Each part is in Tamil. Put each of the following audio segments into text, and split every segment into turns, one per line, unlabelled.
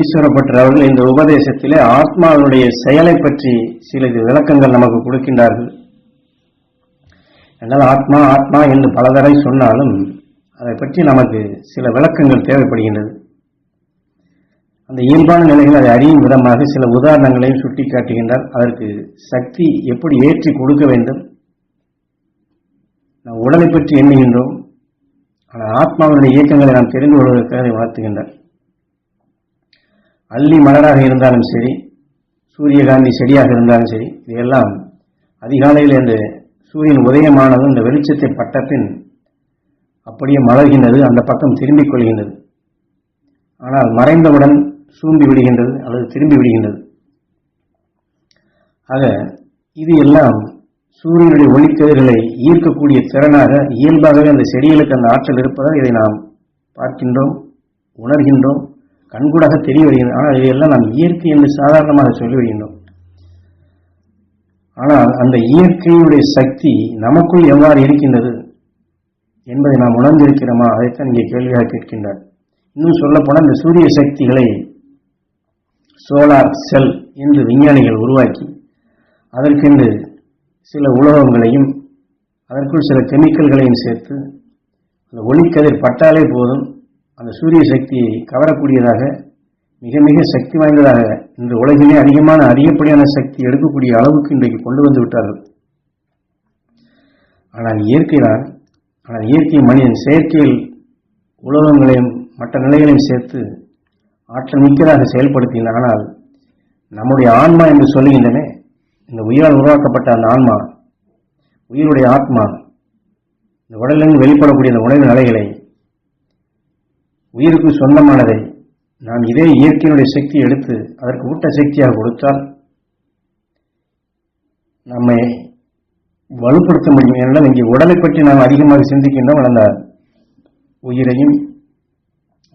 ஈஸ்வரப்பட்டர் அவர்கள் இந்த உபதேசத்திலே ஆத்மாவினுடைய செயலை பற்றி சில விளக்கங்கள் நமக்கு கொடுக்கின்றார்கள். என்னால் ஆத்மா ஆத்மா என்று பலதரை சொன்னாலும் அதை பற்றி நமக்கு சில விளக்கங்கள் தேவைப்படுகின்றது. அந்த இயல்பான நிலைகள் அதை அறியும் விதமாக சில உதாரணங்களையும் சுட்டி காட்டுகின்றார் அதற்கு சக்தி எப்படி ஏற்றி கொடுக்க வேண்டும்? நாம் உடலை பற்றி எண்ணுகின்றோம். ஆனால் ஆத்மாவினுடைய இயக்கங்களை நாம் தெரிந்து கொள்வதற்காக அதை உணர்த்துகின்றார் அள்ளி மலராக இருந்தாலும் சரி சூரியகாந்தி செடியாக இருந்தாலும் சரி இதையெல்லாம் அதிகாலையில் இந்த சூரியன் உதயமானதும் இந்த வெளிச்சத்தை பட்ட பின் அப்படியே மலர்கின்றது அந்த பக்கம் திரும்பிக் கொள்கின்றது. ஆனால் மறைந்தவுடன் சூம்பி விடுகின்றது அல்லது திரும்பி விடுகின்றது. ஆக இது எல்லாம் சூரியனுடைய ஒளிக்கதிர்களை ஈர்க்கக்கூடிய திறனாக இயல்பாகவே அந்த செடிகளுக்கு அந்த ஆற்றல் இருப்பதால் இதை நாம் பார்க்கின்றோம் உணர்கின்றோம். கண்கூடாக தெரிய வருகிறது ஆனால் இதையெல்லாம் நாம் இயற்கை என்று சாதாரணமாக சொல்லி வருகின்றோம் ஆனால் அந்த இயற்கையுடைய சக்தி நமக்குள் எவ்வாறு இருக்கின்றது என்பதை நாம் உணர்ந்திருக்கிறோமா? அதைத்தான் இங்கே கேள்வியாக கேட்கின்றார். இன்னும் சொல்லப்போனால் இந்த சூரிய சக்திகளை சோலார் செல் என்று விஞ்ஞானிகள் உருவாக்கி அதற்கென்று சில உலோகங்களையும் அதற்குள் சில கெமிக்கல்களையும் சேர்த்து அந்த ஒளிக்கதிர் பட்டாலே போதும் அந்த சூரிய சக்தியை கவரக்கூடியதாக மிக மிக சக்தி வாய்ந்ததாக இன்று உலகிலே அதிகமான அதிகப்படியான சக்தி எடுக்கக்கூடிய அளவுக்கு இன்றைக்கு கொண்டு வந்து விட்டார்கள். ஆனால் இயற்கைதான் ஆனால் இயற்கை மனிதன் செயற்கையில் உலோகங்களையும் மற்ற நிலைகளையும் சேர்த்து ஆற்றல் மிக்கதாக செயல்படுத்தினார் ஆனால் நம்முடைய ஆன்மா என்று சொல்லுகின்றன இந்த உயிரால் உருவாக்கப்பட்ட அந்த ஆன்மா உயிருடைய ஆத்மா இந்த உடலிலிருந்து வெளிப்படக்கூடிய அந்த உணவு நிலைகளை உயிருக்கு சொந்தமானதை நாம் இதே இயற்கையினுடைய சக்தி எடுத்து அதற்கு ஊட்ட சக்தியாக கொடுத்தால் நம்மை வலுப்படுத்த முடியும். ஏனென்றால் இங்கே உடலை பற்றி நாம் அதிகமாக சிந்திக்கின்றோம். அந்த உயிரையும்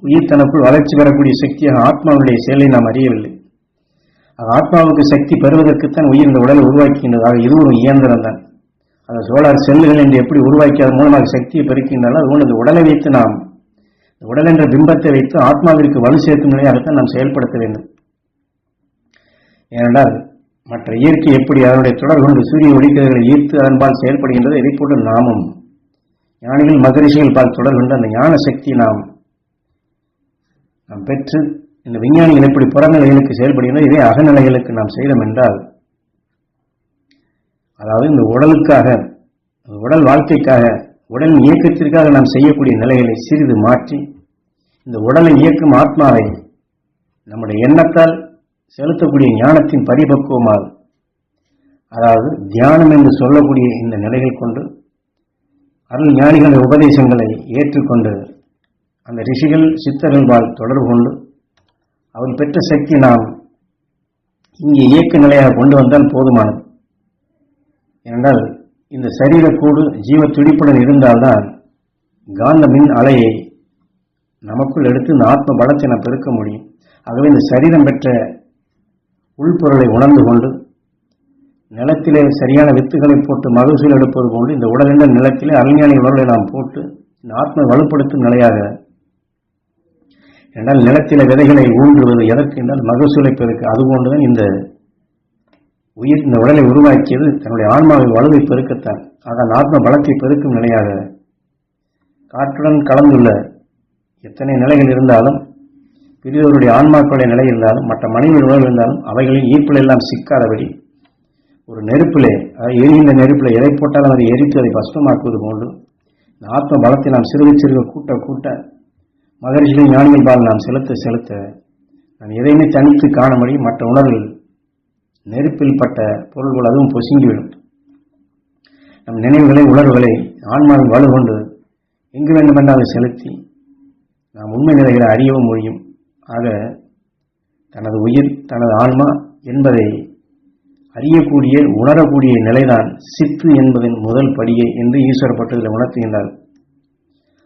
உயிர் தனக்குள் வளர்ச்சி பெறக்கூடிய சக்தியாக ஆத்மாவுடைய செயலை நாம் அறியவில்லை. அது ஆத்மாவுக்கு சக்தி பெறுவதற்குத்தான் உயிர் இந்த உடலை உருவாக்கின்றது ஆக இது ஒரு இயந்திரம் தான். அந்த சோலார் செல்லுகள் என்று எப்படி உருவாக்கி அதன் மூலமாக சக்தியை பெருக்கின்றாலும் அது இந்த உடலை வைத்து நாம் உடல் என்ற பிம்பத்தை வைத்து ஆத்மாவிற்கு வலு சேர்க்கும் நிலையாகத்தான் நாம் செயல்படுத்த வேண்டும். ஏனென்றால் மற்ற இயற்கை எப்படி அதனுடைய தொடர் கொண்டு சூரிய ஒளிக்கதிர்களை ஈர்த்து அதன்பால் செயல்படுகின்றது இதை போன்ற நாமும். ஞானிகள் மகரிஷிகள் பால் தொடர் கொண்டு அந்த ஞான சக்தி நாம் நாம் பெற்று இந்த விஞ்ஞானிகள் எப்படி புறநிலைகளுக்கு செயல்படுகின்றன இதே அகநிலைகளுக்கு நாம் செய்தோம் என்றால் அதாவது இந்த உடலுக்காக உடல் வாழ்க்கைக்காக உடல் இயக்கத்திற்காக நாம் செய்யக்கூடிய நிலைகளை சிறிது மாற்றி இந்த உடலை இயக்கும் ஆத்மாவை நம்முடைய எண்ணத்தால் செலுத்தக்கூடிய ஞானத்தின் பரிபக்குவமால் அதாவது தியானம் என்று சொல்லக்கூடிய இந்த நிலைகள் கொண்டு அருள் ஞானிகளின் உபதேசங்களை ஏற்றுக்கொண்டு அந்த ரிஷிகள் சித்தர்கள்பால் தொடர்பு கொண்டு அவர் பெற்ற சக்தி நாம் இங்கே இயக்க நிலையாக கொண்டு வந்தால் போதுமானது. ஏனென்றால் இந்த சரீரக்கூடு ஜீவ துடிப்புடன் இருந்தால்தான் காந்த மின் அலையை நமக்குள் எடுத்து இந்த ஆத்ம பலத்தை நாம் பெருக்க முடியும். ஆகவே இந்த சரீரம் பெற்ற உள்பொருளை உணர்ந்து கொண்டு நிலத்திலே சரியான வித்துகளை போட்டு மகசூல் எடுப்பது போன்று இந்த உடல் நிலத்திலே அறிஞானி உணர்வை நாம் போட்டு இந்த ஆத்ம வலுப்படுத்தும் நிலையாக என்றால் நிலத்தில விதைகளை ஊன்றுவது எதற்கு என்றால் மகசூலை பெருக்க. அதுபோன்றுதான் இந்த உயிர் இந்த உடலை உருவாக்கியது தன்னுடைய ஆன்மாவின் வலுவை பெருக்கத்தான் அதன் ஆத்ம பலத்தை பெருக்கும் நிலையாக காற்றுடன் கலந்துள்ள எத்தனை நிலைகள் இருந்தாலும் பெரியவருடைய ஆன்மாக்களுடைய நிலை இருந்தாலும் மற்ற மனைவியின் உணர்வு இருந்தாலும் அவைகளின் ஈர்ப்பில் எல்லாம் சிக்காதபடி ஒரு நெருப்பிலே அதாவது எரிகின்ற நெருப்பில் எதை போட்டாலும் அதை எரித்து அதை பஸ்மமாக்குவது போன்று இந்த ஆத்ம பலத்தை நாம் சிறுக சிறுக கூட்ட கூட்ட மகரிஷிகளின் ஞானிகள் பால் நாம் செலுத்த செலுத்த நாம் எதையுமே தனித்து காணும்படி மற்ற உணர்வுகள் நெருப்பில் பட்ட பொருள்கள் அதுவும் பொசுங்கிவிடும். நம் நினைவுகளை உணர்வுகளை ஆன்மாவில் வலு கொண்டு எங்கு வேண்டுமென்றாலும் செலுத்தி நாம் உண்மை நிலைகளை அறியவும் முடியும். ஆக தனது உயிர் தனது ஆன்மா என்பதை அறியக்கூடிய உணரக்கூடிய நிலைதான் சித்து என்பதன் முதல் படியை என்று ஈஸ்வரப்பட்டதில் உணர்த்துகின்றார்.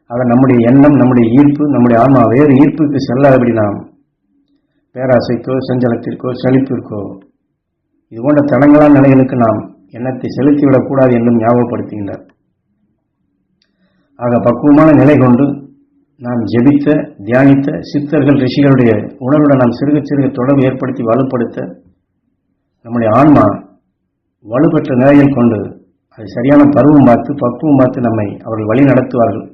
ஆக நம்முடைய எண்ணம் நம்முடைய ஈர்ப்பு நம்முடைய ஆன்மா வேறு ஈர்ப்புக்கு செல்லாதபடி நாம் பேராசைக்கோ செஞ்சலத்திற்கோ செழிப்பிற்கோ இது போன்ற தடங்களான நிலைகளுக்கு நாம் எண்ணத்தை செலுத்திவிடக்கூடாது என்றும் ஞாபகப்படுத்துகின்றார். ஆக பக்குவமான நிலை கொண்டு நாம் ஜெபித்த தியானித்த சித்தர்கள் ரிஷிகளுடைய உணர்வுடன் நாம் சிறுக சிறுக தொடர்பு ஏற்படுத்தி வலுப்படுத்த நம்முடைய ஆன்மா வலுப்பெற்ற நிலையில் கொண்டு அதை சரியான பருவம் பார்த்து பக்குவம் பார்த்து நம்மை அவர்கள் வழி நடத்துவார்கள்.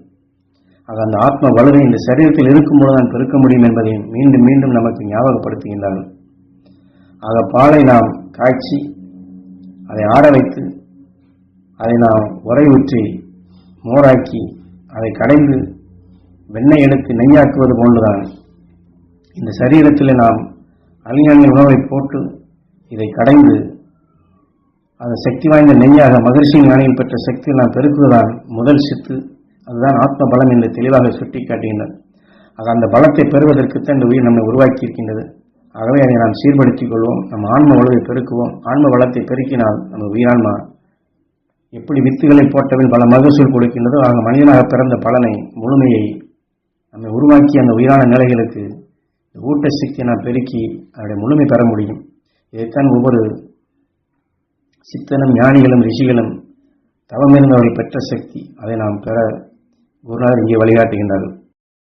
ஆக அந்த ஆத்ம வலுவை இந்த சரீரத்தில் இருக்கும்போது தான் பெருக்க முடியும் என்பதையும் மீண்டும் மீண்டும் நமக்கு ஞாபகப்படுத்துகின்றார்கள். ஆக பாலை நாம் காய்ச்சி அதை ஆற வைத்து அதை நாம் உரை ஊற்றி மோராக்கி அதை கடைந்து வெண்ணெய் எடுத்து நெய்யாக்குவது போன்றுதான். இந்த சரீரத்தில் நாம் அழிஞானிய உணவை போட்டு இதை கடைந்து அந்த சக்தி வாய்ந்த நெய்யாக மகிழ்ச்சியின் ஞானியில் பெற்ற சக்தியை நாம் பெருக்குவதுதான் முதல் சித்து. அதுதான் ஆத்ம பலம் என்று தெளிவாக சுட்டி காட்டுகின்றது ஆக அந்த பலத்தை பெறுவதற்குத்தான் இந்த உயிர் நம்மை உருவாக்கி இருக்கின்றது ஆகவே அதை நாம் சீர்படுத்திக் கொள்வோம். நம் ஆன்ம வலுவை பெருக்குவோம். ஆன்ம வளத்தை பெருக்கினால் நம்ம உயிரான்மா எப்படி வித்துகளை போட்டவன் பல மகசூல் கொடுக்கின்றதோ ஆக மனிதனாக பிறந்த பலனை முழுமையை நம்மை உருவாக்கி அந்த உயிரான நிலைகளுக்கு ஊட்ட சக்தியை நாம் பெருக்கி அதனுடைய முழுமை பெற முடியும். இதைத்தான் ஒவ்வொரு சித்தனும் ஞானிகளும் ரிஷிகளும் தவமிருந்து அவர்கள் பெற்ற சக்தி. அதை நாம் பெற குருநாதர் இங்கே வழிகாட்டுகின்றார்கள்.